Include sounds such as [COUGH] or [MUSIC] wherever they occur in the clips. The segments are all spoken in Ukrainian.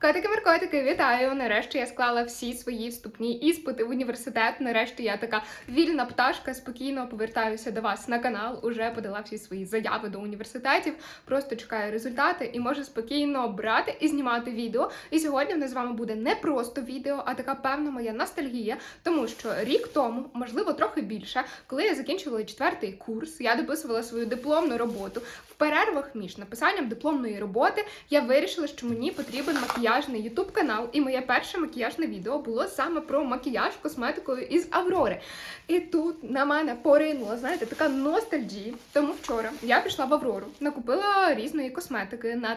Котики маркотики вітаю! Нарешті я склала всі свої вступні іспити в університет. Нарешті я така вільна пташка, спокійно повертаюся до вас на канал. Уже подала всі свої заяви до університетів. Просто чекаю результати і можу спокійно брати і знімати відео. І сьогодні в нас з вами буде не просто відео, а така певна моя ностальгія, тому що рік тому, можливо, трохи більше, коли я закінчувала четвертий курс, я дописувала свою дипломну роботу. Перервах між написанням дипломної роботи я вирішила, що мені потрібен макіяжний ютуб канал, і моє перше макіяжне відео було саме про макіяж косметикою із Аврори. І тут на мене поринула, знаєте, така ностальгія. Тому вчора я пішла в Аврору, накупила різної косметики на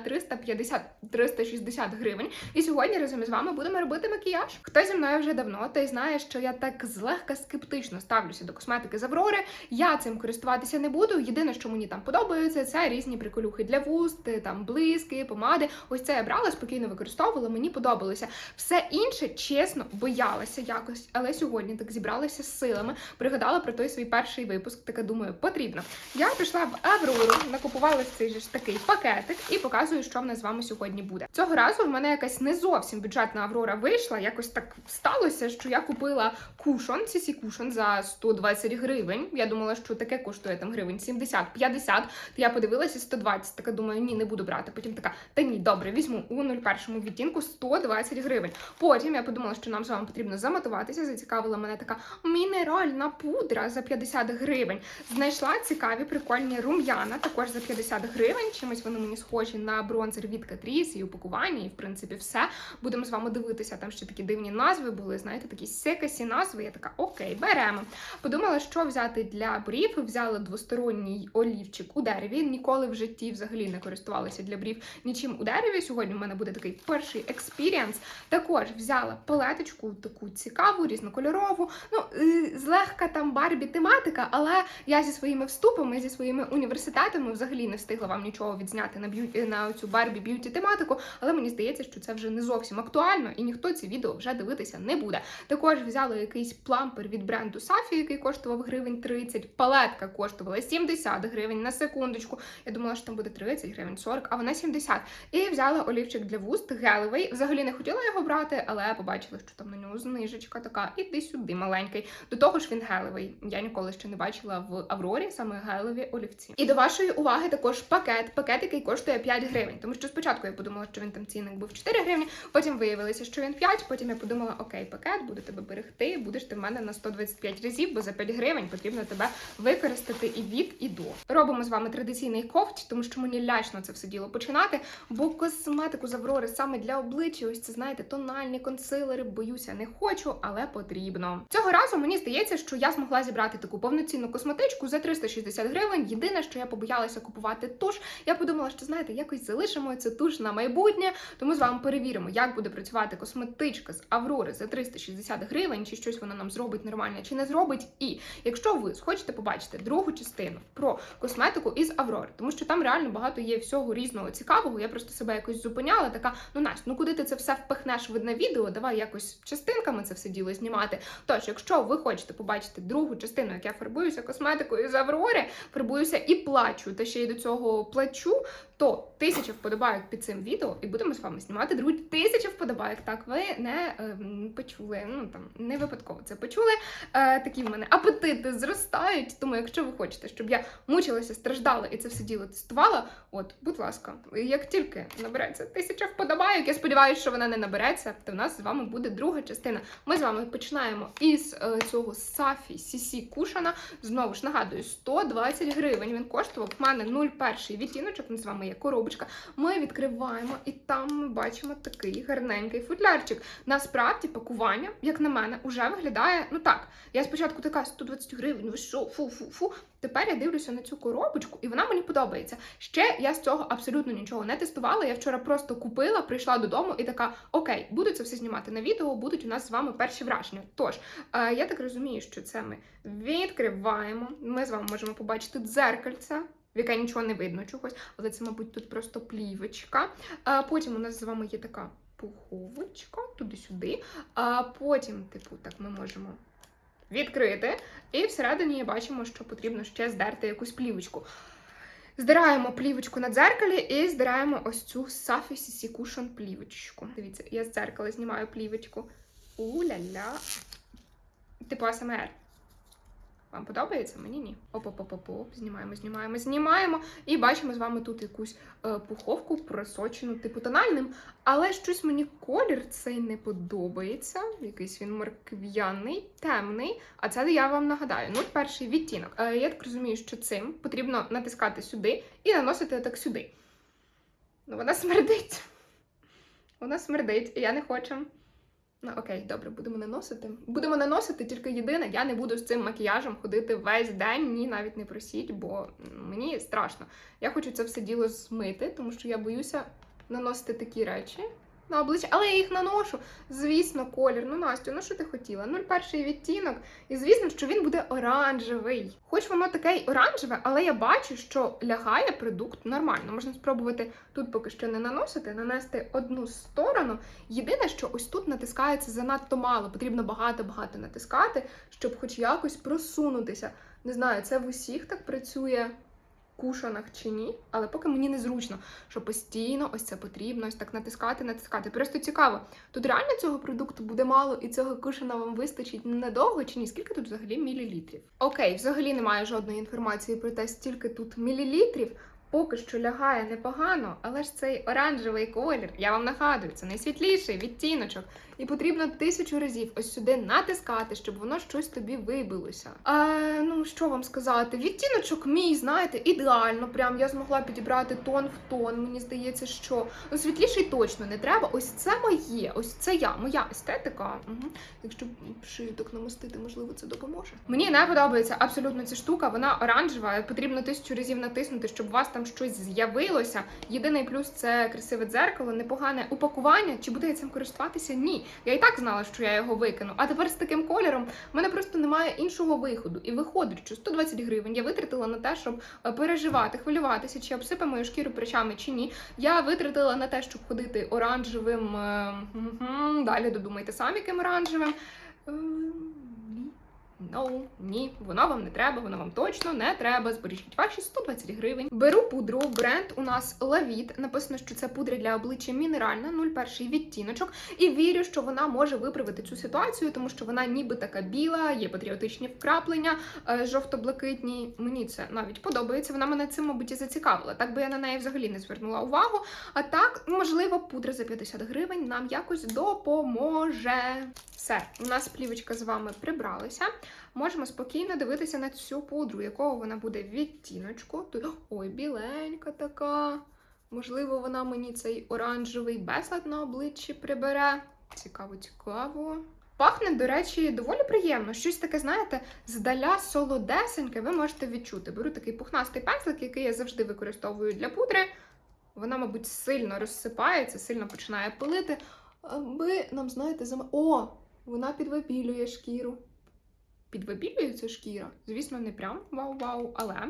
350-360 гривень. І сьогодні разом із вами будемо робити макіяж. Хто зі мною вже давно, той знає, що я так злегка скептично ставлюся до косметики з Аврори. Я цим користуватися не буду. Єдине, що мені там подобається, це різні приколюхи для вуст, там блиски, помади. Ось це я брала, спокійно використовувала, мені подобалося. Все інше, чесно, боялася якось, але сьогодні так зібралася з силами, пригадала про той свій перший випуск. Така думаю, потрібно. Я пішла в Аврору, накупувала цей ж такий пакетик і показую, що в нас з вами сьогодні буде. Цього разу в мене якась не зовсім бюджетна Аврора вийшла. Якось так сталося, що я купила кушон, CC кушон за 120 гривень. Я думала, що таке коштує там гривень 70-50. То я подивилася 120, така думаю, ні, не буду брати. Потім така, та ні, добре, візьму у 01 відтінку 120 гривень. Потім я подумала, що нам з вами потрібно замотуватися. Зацікавила мене така мінеральна пудра за 50 гривень. Знайшла цікаві прикольні рум'яна, також за 50 гривень. Чимось вони мені схожі на бронзер від Catrice і упакування, і в принципі все. Будемо з вами дивитися. Там ще такі дивні назви були. Знаєте, такі секасі назви. Я така, окей, беремо. Подумала, що взяти для брів. Взяла двосторонній олівчик у дереві. Ніколи в житті взагалі не користувалася для брів нічим у дереві. Сьогодні в мене буде такий перший експірієнс. Також взяла палеточку, таку цікаву, різнокольорову. Ну, е, злегка там Барбі тематика, але я зі своїми вступами, зі своїми університетами взагалі не встигла вам нічого відзняти на б'юті на цю Барбі б'юті тематику. Але мені здається, що це вже не зовсім актуально, і ніхто ці відео вже дивитися не буде. Також взяла якийсь плампер від бренду Сафі, який коштував гривень 30. Палетка коштувала 70 гривень на секундочку. Я думала, що там буде 30 гривень, 40, а вона 70. І взяла олівчик для вуст гелевий. Взагалі не хотіла його брати, але побачила, що там на нього знижечка така. Іди сюди, маленький. До того ж він гелевий. Я ніколи ще не бачила в Аврорі саме гелеві олівці. І до вашої уваги також пакет. Пакет, який коштує 5 гривень. Тому що спочатку я подумала, що він там цінник був 4 гривні, потім виявилося, що він 5, потім я подумала, окей, пакет, буду тебе берегти, будеш ти в мене на 125 разів, бо за 5 гривень потрібно тебе використати і від, і до. Робимо з вами традиційний ковть, тому що мені лячно це все діло починати, бо косметику з Аврори саме для обличчя, ось це знаєте, тональні консилери, боюся, не хочу, але потрібно. Цього разу мені здається, що я змогла зібрати таку повноцінну косметичку за 360 гривень. Єдине, що я побоялася купувати туш, я подумала, що знаєте, якось залишимо цю туш на майбутнє, тому з вами перевіримо, як буде працювати косметичка з Аврори за 360 гривень, чи щось вона нам зробить нормально, чи не зробить. І якщо ви хочете побачити другу частину про косметику із Аврори, тому що там реально багато є всього різного цікавого. Я просто себе якось зупиняла, така, ну Настя, ну куди ти це все впихнеш в одне відео? Давай якось частинками це все діло знімати. Тож, якщо ви хочете побачити другу частину, як я фарбуюся косметикою з Аврори, фарбуюся і плачу, та ще й до цього плачу, то тисяча вподобайок під цим відео, і будемо з вами знімати другу тисячу вподобайок. Так, ви не е, почули, ну там не випадково це почули. Е, такі в мене апетити зростають. Тому, якщо ви хочете, щоб я мучилася, страждала і це все діло тестувала, от, будь ласка, як тільки набереться тисяча вподобайок, я сподіваюся, що вона не набереться, то в нас з вами буде друга частина. Ми з вами починаємо із е, цього Сафі CC Кушана. Знову ж нагадую, 120 гривень. Він коштував. В мене 0,1 відтіночок. Нас з вами є коробочка. Ми відкриваємо, і там ми бачимо такий гарненький футлярчик. Насправді, пакування, як на мене, уже виглядає. Ну так, я спочатку така 120 гривень, ви що, фу-фу-фу. Тепер я дивлюся на цю коробочку, і вона мені подобається. Ще я з цього абсолютно нічого не тестувала. Я вчора просто купила, прийшла додому і така: Окей, буду це все знімати на відео, будуть у нас з вами перші враження. Тож, е, я так розумію, що це ми відкриваємо. Ми з вами можемо побачити дзеркальце. В яке нічого не видно чогось, але це, мабуть, тут просто плівочка. А потім у нас з вами є така пуховочка туди-сюди. А потім, типу, так ми можемо відкрити. І всередині бачимо, що потрібно ще здерти якусь плівочку. Здираємо плівочку на дзеркалі і здираємо ось цю Safi CC Cushion плівочку. Дивіться, я з дзеркала знімаю плівочку. У-ля-ля. Типу АСМР. Вам подобається? Мені ні. Оп-оп-оп-оп, знімаємо, знімаємо, знімаємо. І бачимо з вами тут якусь е, пуховку просочену, типу тональним. Але щось мені колір цей не подобається. Якийсь він моркв'яний, темний. А це я вам нагадаю. Ну, перший відтінок. Е, я так розумію, що цим потрібно натискати сюди і наносити так сюди. Ну, вона смердить. Вона смердить, і я не хочу. Ну, окей, добре, будемо наносити. Будемо наносити, тільки єдине, я не буду з цим макіяжем ходити весь день, ні, навіть не просіть, бо мені страшно. Я хочу це все діло змити, тому що я боюся наносити такі речі на обличчя, але я їх наношу. Звісно, колір. Ну, Настю, ну що ти хотіла? 01 відтінок. І звісно, що він буде оранжевий. Хоч воно таке оранжеве, але я бачу, що лягає продукт нормально. Можна спробувати тут поки що не наносити, нанести одну сторону. Єдине, що ось тут натискається занадто мало. Потрібно багато-багато натискати, щоб хоч якось просунутися. Не знаю, це в усіх так працює. Кушанах чи ні, але поки мені незручно, що постійно ось це потрібно, ось так натискати, натискати. Просто цікаво, тут реально цього продукту буде мало і цього кушана вам вистачить недовго чи ні? Скільки тут взагалі мілілітрів? Окей, взагалі немає жодної інформації про те, стільки тут мілілітрів. Поки що лягає непогано, але ж цей оранжевий колір, я вам нагадую, це найсвітліший відтіночок. І потрібно тисячу разів ось сюди натискати, щоб воно щось тобі вибилося. А, ну що вам сказати? Відтіночок мій, знаєте, ідеально. Прям я змогла підібрати тон в тон. Мені здається, що ну, світліший точно не треба. Ось це моє, ось це я, моя естетика. Угу. Якщо так намастити, можливо, це допоможе. Мені не подобається абсолютно ця штука. Вона оранжева. Потрібно тисячу разів натиснути, щоб у вас там щось з'явилося. Єдиний плюс це красиве дзеркало, непогане упакування. Чи буду я цим користуватися? Ні. Я і так знала, що я його викину. А тепер з таким кольором в мене просто немає іншого виходу. І виходить, що 120 гривень я витратила на те, щоб е, переживати, хвилюватися, чи обсипе мою шкіру причами чи ні. Я витратила на те, щоб ходити оранжевим. е, Далі додумайте самі, яким оранжевим. Ні. Ну, ні, воно вам не треба, воно вам точно не треба. Збережіть ваші 120 гривень. Беру пудру. Бренд у нас Лавіт. Написано, що це пудра для обличчя мінеральна, 01 відтіночок. І вірю, що вона може виправити цю ситуацію, тому що вона ніби така біла, є патріотичні вкраплення, е, жовто-блакитні. Мені це навіть подобається. Вона мене цим, мабуть, і зацікавила. Так би я на неї взагалі не звернула увагу. А так, можливо, пудра за 50 гривень нам якось допоможе. Все, у нас плівочка з вами прибралася. Можемо спокійно дивитися на цю пудру, якого вона буде відтіночку. Тут ой, біленька така. Можливо, вона мені цей оранжевий безлад на обличчі прибере. Цікаво, цікаво. Пахне, до речі, доволі приємно. Щось таке, знаєте, здаля солодесеньке, ви можете відчути. Беру такий пухнастий пензлик, який я завжди використовую для пудри. Вона, мабуть, сильно розсипається, сильно починає пилити. Аби нам, знаєте, зам... О! Вона підвибілює шкіру. Підвибілюється шкіра. Звісно, не прям вау-вау, але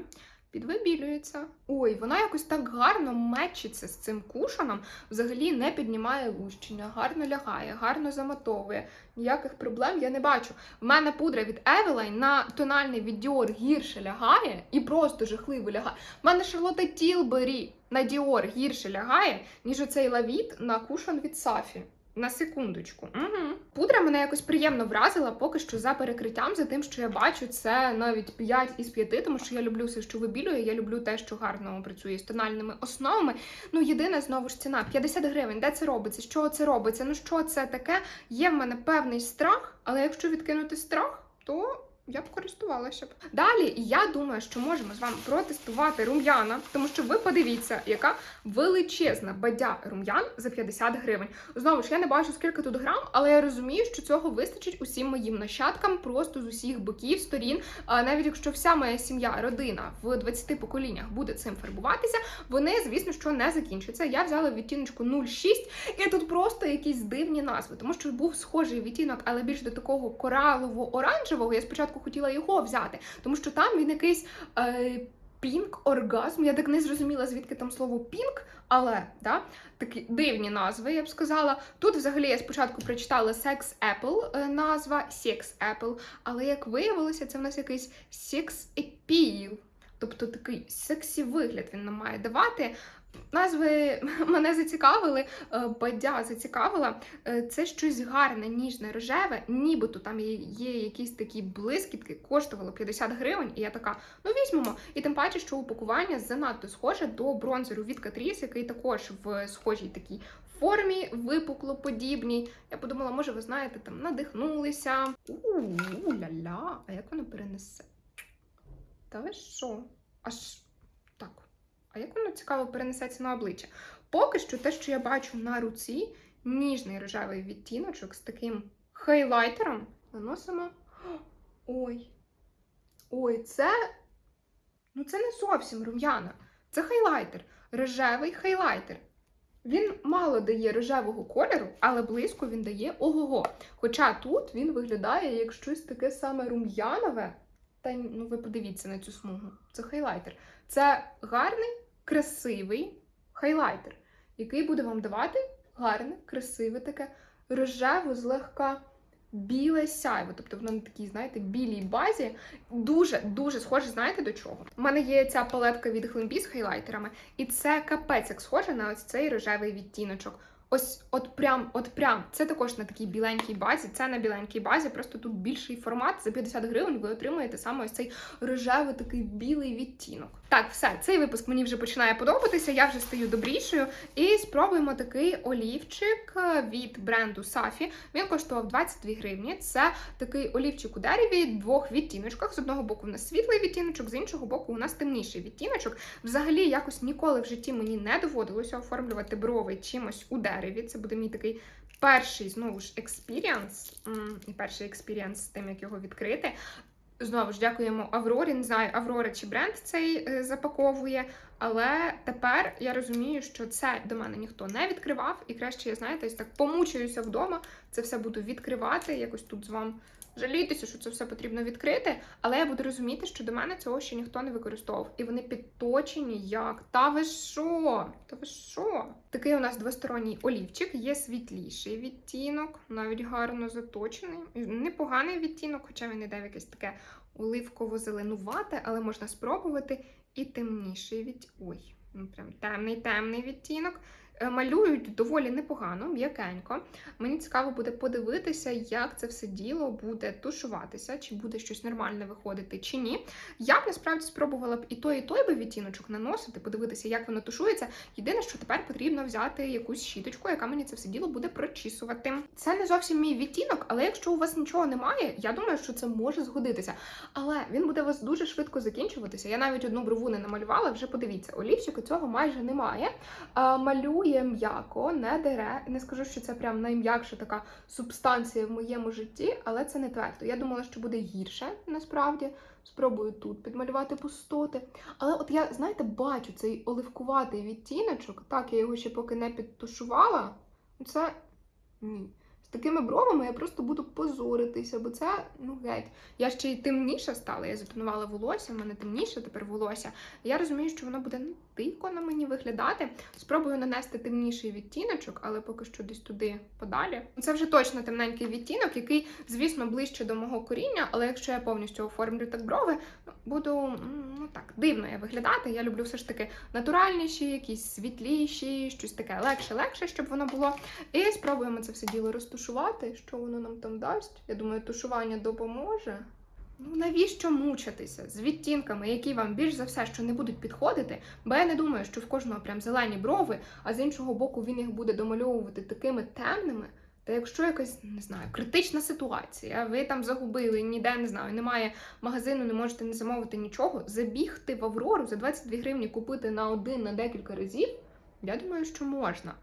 підвибілюється. Ой, вона якось так гарно мечиться з цим кушаном, взагалі не піднімає лущення, гарно лягає, гарно замотовує. Ніяких проблем я не бачу. В мене пудра від Eveline на тональний від Dior гірше лягає і просто жахливо лягає. В мене Шарлотта Тілбері на Dior гірше лягає, ніж оцей лавіт на кушан від Сафі. На секундочку. Угу. Пудра мене якось приємно вразила, поки що за перекриттям, за тим, що я бачу, це навіть 5 із 5, тому що я люблю все, що вибілює. Я люблю те, що гарно працює з тональними основами. Ну, єдине, знову ж ціна 50 гривень. Де це робиться? З чого це робиться? Ну що це таке? Є в мене певний страх, але якщо відкинути страх, то. Я б користувалася б. Далі я думаю, що можемо з вами протестувати рум'яна, тому що ви подивіться, яка величезна бадя рум'ян за 50 гривень. Знову ж я не бачу скільки тут грам, але я розумію, що цього вистачить усім моїм нащадкам просто з усіх боків, сторін. А навіть якщо вся моя сім'я, родина в 20 поколіннях буде цим фарбуватися, вони, звісно, що не закінчаться. Я взяла відтіночку 0,6, і тут просто якісь дивні назви, тому що був схожий відтінок, але більш до такого коралово-оранжевого. Я спочатку хотіла його взяти, тому що там він якийсь. Е, Пінк оргазм. Я так не зрозуміла, звідки там слово пінк, але да, такі дивні назви, я б сказала. Тут взагалі я спочатку прочитала Sex Apple е, назва Sex Apple, але як виявилося, це в нас якийсь Sex Appeal. тобто такий сексі вигляд він нам має давати. Назви [LAUGHS] мене зацікавили, е, бадя зацікавила. Е, Це щось гарне, ніжне, рожеве, нібито там є, якісь такі блискітки, коштувало 50 гривень, і я така, ну візьмемо. І тим паче, що упакування занадто схоже до бронзеру від Catrice, який також в схожій такій формі, випуклоподібній. Я подумала, може, ви знаєте, там надихнулися. У-ля-ля, а як воно перенесе? Та ви що? Аж. А як воно цікаво перенесеться на обличчя? Поки що те, що я бачу на руці, ніжний рожевий відтіночок з таким хайлайтером, наносимо. Ой. Ой, це. Ну, це не зовсім рум'яна. Це хайлайтер. Рожевий хайлайтер. Він мало дає рожевого кольору, але близько він дає ого-го. Хоча тут він виглядає як щось таке саме рум'янове. Та ну ви подивіться на цю смугу. Це хайлайтер. Це гарний, красивий хайлайтер, який буде вам давати гарне, красиве таке рожево, злегка біле сяйво. Тобто воно на такій, знаєте, білій базі. Дуже дуже схоже, знаєте до чого? У мене є ця палетка від Glambi з хайлайтерами, і це капець як схоже на ось цей рожевий відтіночок. Ось, от прям, от прям, це також на такій біленькій базі. Це на біленькій базі, просто тут більший формат. За 50 гривень ви отримуєте саме ось цей рожевий такий білий відтінок. Так, все, цей випуск мені вже починає подобатися. Я вже стаю добрішою. І спробуємо такий олівчик е, від бренду Safi. Він коштував 22 гривні. Це такий олівчик у дереві в двох відтіночках. З одного боку, у нас світлий відтіночок, з іншого боку, у нас темніший відтіночок. Взагалі, якось ніколи в житті мені не доводилося оформлювати брови чимось у дереві. Це буде мій такий перший знову ж експіріанс. І перший експіріанс з тим, як його відкрити. Знову ж дякуємо Аврорі. Не знаю, Аврора чи бренд цей е, запаковує. Але тепер я розумію, що це до мене ніхто не відкривав, і краще я знаєте, так помучуюся вдома. Це все буду відкривати. Якось тут з вами жалійтеся, що це все потрібно відкрити. Але я буду розуміти, що до мене цього ще ніхто не використовував. І вони підточені як. Та ви що? Та ви що? Такий у нас двосторонній олівчик, є світліший відтінок, навіть гарно заточений. Непоганий відтінок, хоча він іде в якесь таке оливково-зеленувате, але можна спробувати. І темніший від. Ой, ну прям темний темний відтінок. Е, Малюють доволі непогано, м'якенько. Мені цікаво буде подивитися, як це все діло буде тушуватися, чи буде щось нормальне виходити, чи ні. Я б насправді спробувала б і той, і той би відтіночок наносити, подивитися, як воно тушується. Єдине, що тепер потрібно взяти якусь щіточку, яка мені це все діло буде прочісувати. Це не зовсім мій відтінок, але якщо у вас нічого немає, я думаю, що це може згодитися. Але він буде у вас дуже швидко закінчуватися. Я навіть одну брову не намалювала, вже подивіться, олівчику цього майже немає. А, малює м'яко, не дере. Не скажу, що це прям найм'якша така субстанція в моєму житті, але це не твердо. Я думала, що буде гірше насправді. Спробую тут підмалювати пустоти. Але от я, знаєте, бачу цей оливкуватий відтіночок. Так, я його ще поки не підтушувала. Це ні. Такими бровами я просто буду позоритися, бо це ну геть. Я ще й темніша стала. Я затонувала волосся, в мене темніше тепер волосся. Я розумію, що воно буде ну, дико на мені виглядати. Спробую нанести темніший відтіночок, але поки що десь туди подалі. Це вже точно темненький відтінок, який, звісно, ближче до мого коріння, але якщо я повністю оформлю так брови, ну, буду ну так дивно я виглядати. Я люблю все ж таки натуральніші, якісь світліші, щось таке легше-легше, щоб воно було. І спробуємо це все діло розтушувати. Що воно нам там дасть? Я думаю, тушування допоможе. Ну навіщо мучитися з відтінками, які вам більш за все що не будуть підходити? Бо я не думаю, що в кожного прям зелені брови, а з іншого боку він їх буде домальовувати такими темними. Та якщо якась не знаю, критична ситуація, ви там загубили, ніде не знаю, немає магазину, не можете не замовити нічого, забігти в Аврору за 22 гривні купити на один на декілька разів, я думаю, що можна.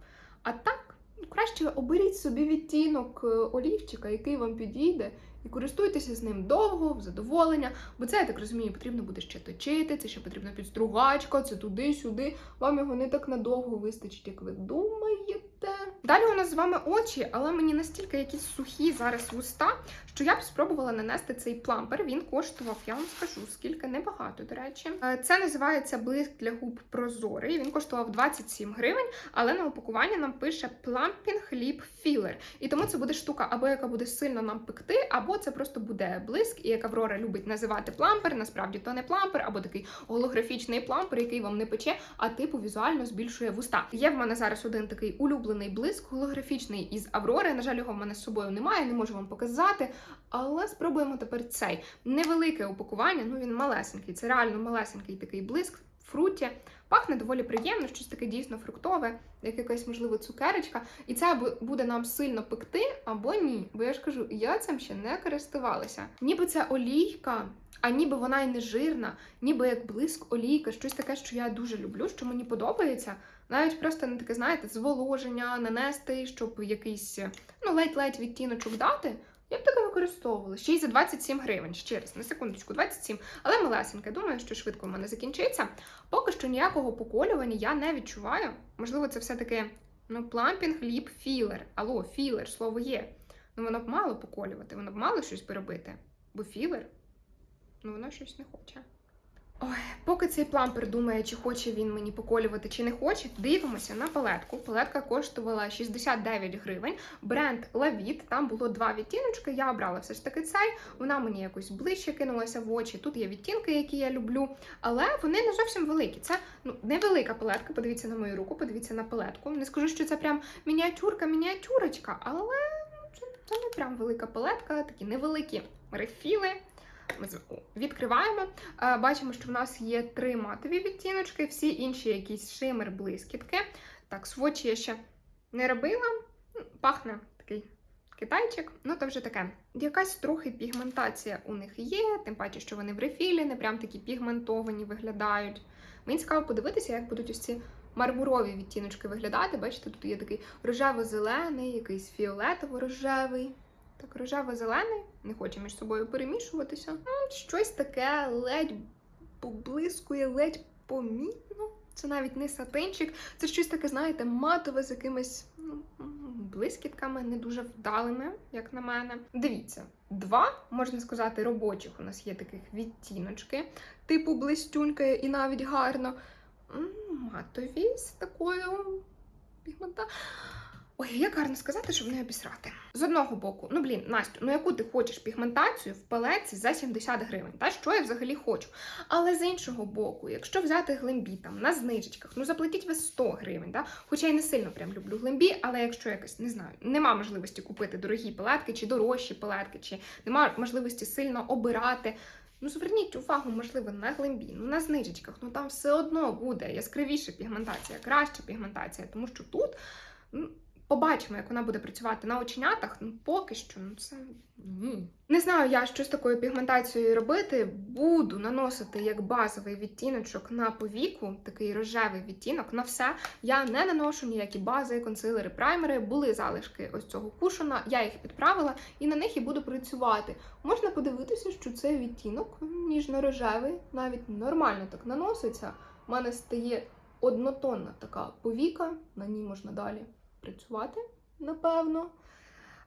А так, краще оберіть собі відтінок е, олівчика, який вам підійде, і користуйтеся з ним довго, в задоволення. Бо це, я так розумію, потрібно буде ще точити, це ще потрібна підстругачка, це туди-сюди. Вам його не так надовго вистачить, як ви думаєте. Далі у нас з вами очі, але мені настільки якісь сухі зараз вуста, що я б спробувала нанести цей плампер. Він коштував, я вам скажу, скільки небагато, до речі. Е, Це називається блиск для губ прозорий. Він коштував 27 гривень, але на упакуванні нам пише Plumping Lip Filler. І тому це буде штука, або яка буде сильно нам пекти, або це просто буде блиск, і як Аврора любить називати плампер. Насправді то не плампер, або такий голографічний плампер, який вам не пече, а типу візуально збільшує вуста. Є в мене зараз один такий улюблений блиск, голографічний із Аврори. На жаль, його в мене з собою немає, не можу вам показати. Але спробуємо тепер цей невелике упакування. Ну він малесенький. Це реально малесенький такий блиск. Фруті пахне доволі приємно, щось таке дійсно фруктове, як якась можливо цукерочка. І це буде нам сильно пекти, або ні. Бо я ж кажу, я цим ще не користувалася. Ніби це олійка, а ніби вона й не жирна, ніби як блиск олійка, щось таке, що я дуже люблю, що мені подобається. Навіть просто не таке, знаєте, зволоження, нанести, щоб якийсь ну ледь-ледь відтіночок дати. Я б таке використовувала. Ще й за 27 гривень. Ще раз, на секундочку, 27. Але малесеньке. Думаю, що швидко в мене закінчиться. Поки що ніякого поколювання я не відчуваю. Можливо, це все-таки ну, plumping lip filler. Алло, філер, слово є. Ну воно б мало поколювати, воно б мало щось переробити. Бо філер, ну воно щось не хоче. Ой, поки цей плампер думає, чи хоче він мені поколювати, чи не хоче, дивимося на палетку. Палетка коштувала 69 гривень. Бренд Lavit, там було два відтіночки. Я обрала все ж таки цей. Вона мені якось ближче кинулася в очі. Тут є відтінки, які я люблю, але вони не зовсім великі. Це ну невелика палетка. Подивіться на мою руку, подивіться на палетку. Не скажу, що це прям мініатюрка, мініатюрочка, але ну, це, це не прям велика палетка, такі невеликі рефіли. Відкриваємо. Е, Бачимо, що в нас є три матові відтіночки, всі інші якісь шимер, блискітки. Так, свочі я ще не робила. Пахне такий китайчик, ну то вже таке. Якась трохи пігментація у них є, тим паче, що вони в рефілі, не прям такі пігментовані виглядають. Мені цікаво подивитися, як будуть ось ці мармурові відтіночки виглядати. Бачите, тут є такий рожево-зелений, якийсь фіолетово-рожевий. Так, рожево-зелений, не хоче між собою перемішуватися. Щось таке ледь поблискує, ледь помітно. Це навіть не сатинчик, це щось таке, знаєте, матове з якимись ну, блискітками, не дуже вдалими, як на мене. Дивіться, два, можна сказати, робочих у нас є таких відтіночки, типу блистюнькає і навіть гарно. Матові з такою пігмента. Ой, як гарно сказати, щоб не обісрати. З одного боку, ну блін, Настю, ну яку ти хочеш пігментацію в палеці за 70 гривень? Та що я взагалі хочу? Але з іншого боку, якщо взяти глимбі там на знижечках, ну заплатіть ви 100 гривень, да? Хоча я не сильно прям люблю глимбі, але якщо якось не знаю, нема можливості купити дорогі палетки чи дорожчі палетки, чи нема можливості сильно обирати. Ну, зверніть увагу, можливо, на глимбі, ну на знижечках, ну там все одно буде яскравіша пігментація, краща пігментація, тому що тут. ну, Побачимо, як вона буде працювати на оченятах. Ну, поки що, ну це ні. Не знаю я, що з такою пігментацією робити. Буду наносити як базовий відтіночок на повіку, такий рожевий відтінок. На все я не наношу ніякі бази, консилери, праймери. Були залишки ось цього кушона. Я їх підправила і на них і буду працювати. Можна подивитися, що цей відтінок ніжно-рожевий, навіть нормально так наноситься. У мене стає однотонна така повіка, на ній можна далі працювати, напевно.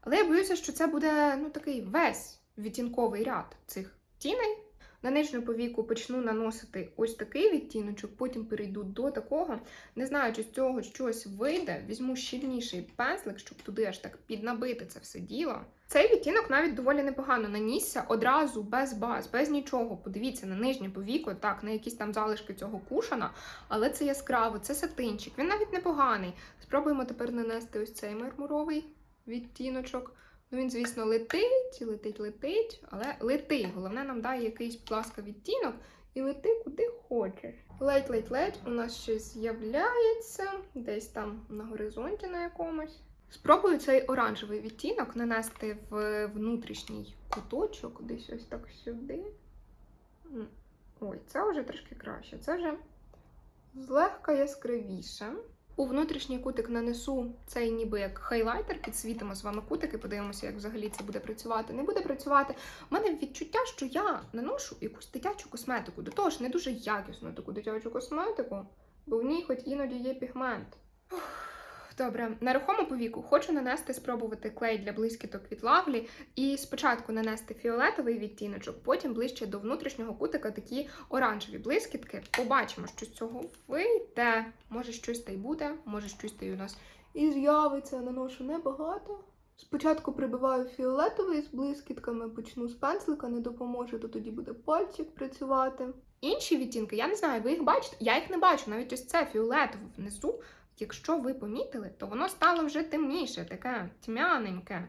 Але я боюся, що це буде ну, такий весь відтінковий ряд цих тіней. На нижню повіку почну наносити ось такий відтіночок, потім перейду до такого. Не знаю, чи з цього щось вийде. Візьму щільніший пензлик, щоб туди аж так піднабити це все діло. Цей відтінок навіть доволі непогано нанісся одразу без баз, без нічого. Подивіться на нижнє повіко, так, на якісь там залишки цього кушана, але це яскраво, це сатинчик. Він навіть непоганий. Спробуємо тепер нанести ось цей мармуровий відтіночок. Ну, він, звісно, летить, летить, летить, але летить. Головне, нам дає якийсь, будь ласка, відтінок і лети куди хочеш. Ледь-ледь-ледь у нас щось з'являється, десь там на горизонті на якомусь. Спробую цей оранжевий відтінок нанести в внутрішній куточок, десь ось так сюди. Ой, це вже трошки краще. Це вже злегка яскравіше. У внутрішній кутик нанесу цей ніби як хайлайтер, підсвітимо з вами кутики, подивимося, як взагалі це буде працювати. Не буде працювати. У мене відчуття, що я наношу якусь дитячу косметику. До того ж, не дуже якісну таку дитячу косметику, бо в ній хоч іноді є пігмент. Ух, Добре, на рухому повіку хочу нанести спробувати клей для блискіток від лавлі. І спочатку нанести фіолетовий відтіночок, потім ближче до внутрішнього кутика такі оранжеві блискітки. Побачимо, що з цього вийде. Може, щось та й буде, може, щось та й у нас і з'явиться. Наношу небагато. Спочатку прибиваю фіолетовий з блискітками, почну з пензлика, не допоможе, то тоді буде пальчик працювати. Інші відтінки, я не знаю, ви їх бачите? Я їх не бачу, навіть ось це фіолетове внизу. Якщо ви помітили, то воно стало вже темніше, таке тьмяненьке.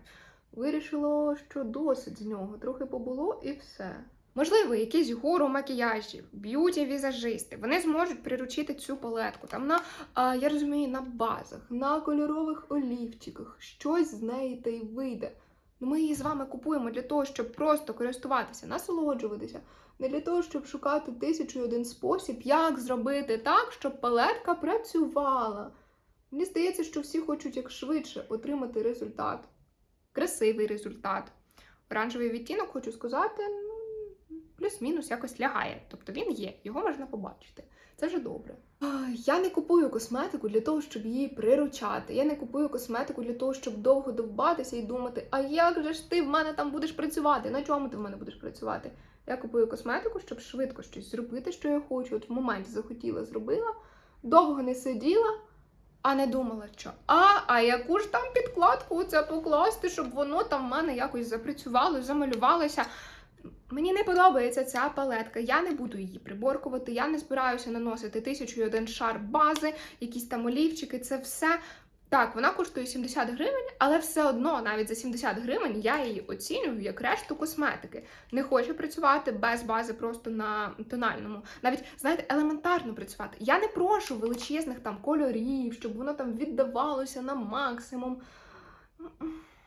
Вирішила, що досить з нього, трохи побуло і все. Можливо, якісь гуру макіяжі, б'юті-візажисти, вони зможуть приручити цю палетку. Там на, а, я розумію, на базах, на кольорових олівчиках, щось з неї та й вийде. Ну, ми її з вами купуємо для того, щоб просто користуватися, насолоджуватися, не для того, щоб шукати тисячу і один спосіб, як зробити так, щоб палетка працювала. Мені здається, що всі хочуть як швидше отримати результат. Красивий результат. Оранжевий відтінок, хочу сказати, ну, плюс-мінус якось лягає. Тобто він є, його можна побачити. Це вже добре. Я не купую косметику для того, щоб її приручати. Я не купую косметику для того, щоб довго довбатися і думати, а як же ж ти в мене там будеш працювати? На чому ти в мене будеш працювати? Я купую косметику, щоб швидко щось зробити, що я хочу. От в моменті захотіла, зробила, довго не сиділа, а не думала, що а, а яку ж там підкладку це покласти, щоб воно там в мене якось запрацювало, замалювалося. Мені не подобається ця палетка. Я не буду її приборкувати. Я не збираюся наносити тисячу і один шар бази, якісь там олівчики. Це все. Так, вона коштує 70 гривень, але все одно, навіть за 70 гривень, я її оцінюю як решту косметики. Не хочу працювати без бази просто на тональному. Навіть, знаєте, елементарно працювати. Я не прошу величезних там кольорів, щоб воно там віддавалося на максимум.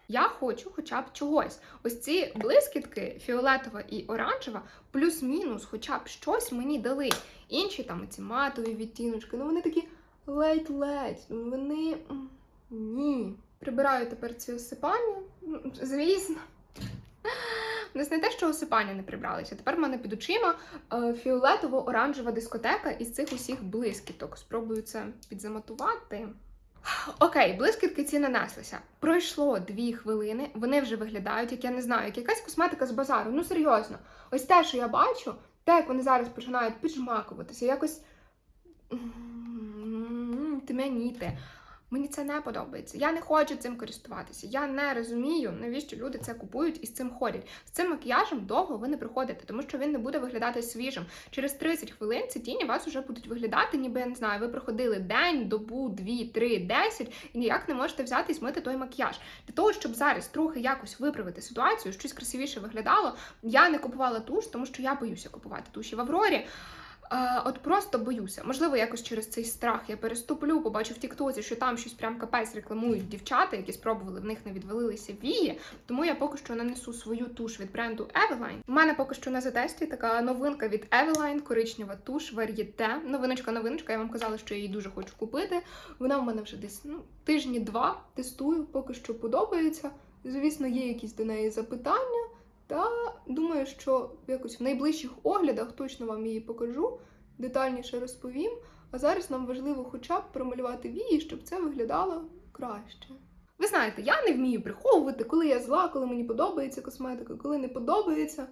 Я хочу хоча б чогось. Ось ці блискітки, фіолетова і оранжева, плюс-мінус, хоча б щось мені дали. Інші там ці матові відтіночки, ну вони такі ледь-ледь. ну, Вони ні. Прибираю тепер ці осипання. Звісно. У нас не те, що осипання не прибралися. Тепер в мене під очима е, фіолетово-оранжева дискотека із цих усіх блискіток. Спробую це підзамотувати. Окей, блискітки ці нанеслися. Пройшло дві хвилини, вони вже виглядають, як я не знаю, як якась косметика з базару. Ну серйозно, ось те, що я бачу, те, як вони зараз починають піджмакуватися, якось тьмяніти. Мені це не подобається. Я не хочу цим користуватися. Я не розумію, навіщо люди це купують і з цим ходять. З цим макіяжем довго ви не проходите, тому що він не буде виглядати свіжим. Через 30 хвилин ці тіні вас вже будуть виглядати, ніби я не знаю, ви проходили день, добу, дві, три, десять і ніяк не можете взяти і змити той макіяж. Для того, щоб зараз трохи якось виправити ситуацію, щось красивіше виглядало. Я не купувала туш, тому що я боюся купувати туші в Аврорі. Е, от просто боюся. Можливо, якось через цей страх я переступлю, побачу в Тіктоці, що там щось прям капець рекламують дівчата, які спробували, в них не відвалилися вії. Тому я поки що нанесу свою туш від бренду Eveline. У мене поки що на затесті така новинка від Eveline, коричнева туш Varieté. Новиночка, новиночка. Я вам казала, що я її дуже хочу купити. Вона в мене вже десь ну, тижні два тестую, поки що подобається. Звісно, є якісь до неї запитання. Та думаю, що якось в найближчих оглядах точно вам її покажу, детальніше розповім. А зараз нам важливо хоча б промалювати вії, щоб це виглядало краще. Ви знаєте, я не вмію приховувати, коли я зла, коли мені подобається косметика, коли не подобається.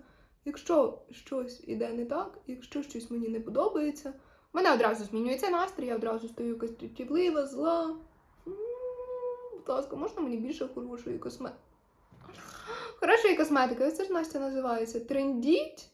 Якщо щось іде не так, якщо щось мені не подобається, в мене одразу змінюється настрій, я одразу стаю якась дратівлива, зла. М, Будь ласка, можна мені більше хорошої косметики? Хорошої косметики, ось це ж Настя називається. Трендіть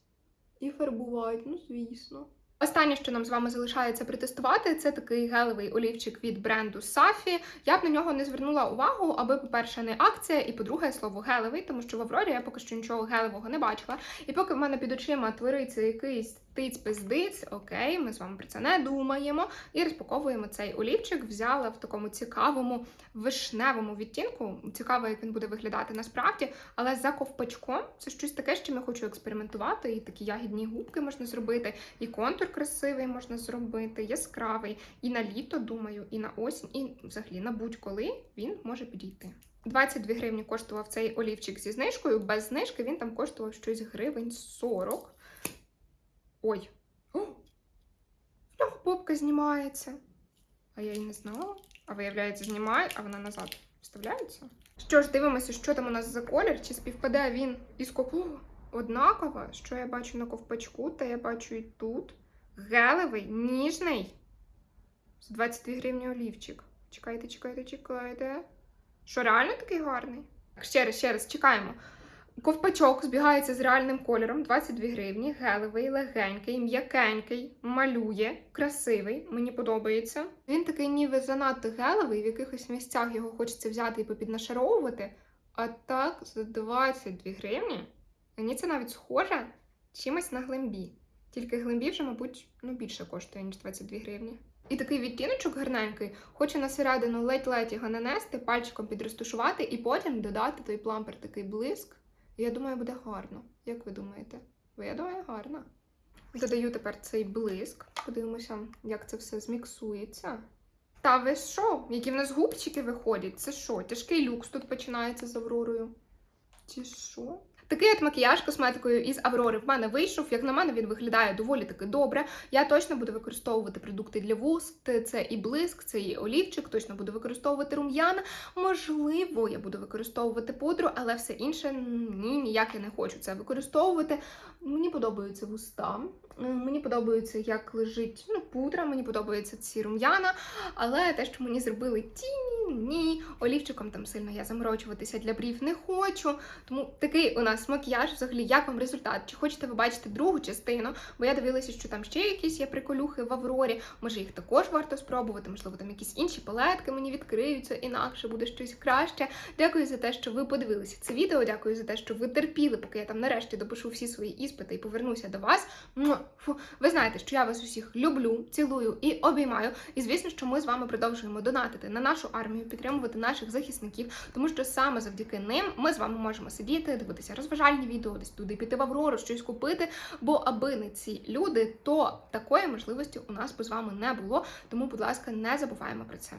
і фарбувати, ну звісно. Останнє, що нам з вами залишається протестувати, це такий гелевий олівчик від бренду Safi. Я б на нього не звернула увагу, аби, по-перше, не акція, і по-друге, слово гелевий, тому що в Аврорі я поки що нічого гелевого не бачила. І поки в мене під очима твориться якийсь тиць-пиздиць, окей, ми з вами про це не думаємо. І розпаковуємо цей олівчик. Взяла в такому цікавому вишневому відтінку. Цікаво, як він буде виглядати насправді, але за ковпачком це щось таке, чим я хочу експериментувати. І такі ягідні губки можна зробити, і контур красивий можна зробити, яскравий. І на літо, думаю, і на осінь, і взагалі на будь-коли він може підійти. 22 гривні коштував цей олівчик зі знижкою. Без знижки він там коштував щось гривень 40. Ой. О! В нього попка знімається. А я й не знала. А виявляється, знімаю, а вона назад вставляється. Що ж, дивимося, що там у нас за колір, чи співпаде він із ковпаком. Однаково, що я бачу на ковпачку, та я бачу і тут. Гелевий, ніжний. З 22 гривні олівчик. Чекайте, чекайте, чекайте. Що, реально такий гарний? Так, Ще раз, ще раз, чекаємо. Ковпачок збігається з реальним кольором 22 гривні, гелевий, легенький, м'якенький, малює, красивий, мені подобається. Він такий ніби занадто гелевий, в якихось місцях його хочеться взяти і попіднашаровувати. А так, за 22 гривні мені це навіть схоже чимось на глембі. Тільки глембі вже, мабуть, ну, більше коштує, ніж 22 гривні. І такий відтіночок гарненький, хочу на середину ледь-ледь його нанести, пальчиком підростушувати і потім додати той плампер такий блиск. Я думаю, буде гарно. Як ви думаєте? Бо я думаю, гарно. Додаю тепер цей блиск. Подивимося, як це все зміксується. Та ви що? Які в нас губчики виходять? Це що? Тяжкий люкс тут починається з Авророю. Чи що? Такий от макіяж косметикою із Аврори в мене вийшов. Як на мене, він виглядає доволі таки добре. Я точно буду використовувати продукти для вуст. Це і блиск, це і олівчик, точно буду використовувати рум'яна. Можливо, я буду використовувати пудру, але все інше ні, ніяк я не хочу це використовувати. Мені подобаються вуста. Мені подобається, як лежить ну, пудра, мені подобаються ці рум'яна, але те, що мені зробили тіні, ні, олівчиком там сильно я заморочуватися для брів не хочу. Тому такий у нас макіяж. Взагалі, як вам результат? Чи хочете ви бачити другу частину? Бо я дивилася, що там ще якісь є приколюхи в Аврорі. Може, їх також варто спробувати. Можливо, там якісь інші палетки мені відкриються, інакше буде щось краще. Дякую за те, що ви подивилися це відео. Дякую за те, що ви терпіли, поки я там нарешті допишу всі свої іспити і повернуся до вас. Фу. Ви знаєте, що я вас усіх люблю, цілую і обіймаю. І звісно, що ми з вами продовжуємо донатити на нашу армію, підтримувати наших захисників, тому що саме завдяки ним ми з вами можемо сидіти, дивитися розважальні відео, десь туди піти в Аврору, щось купити. Бо аби не ці люди, то такої можливості у нас би з вами не було. Тому, будь ласка, не забуваємо про це.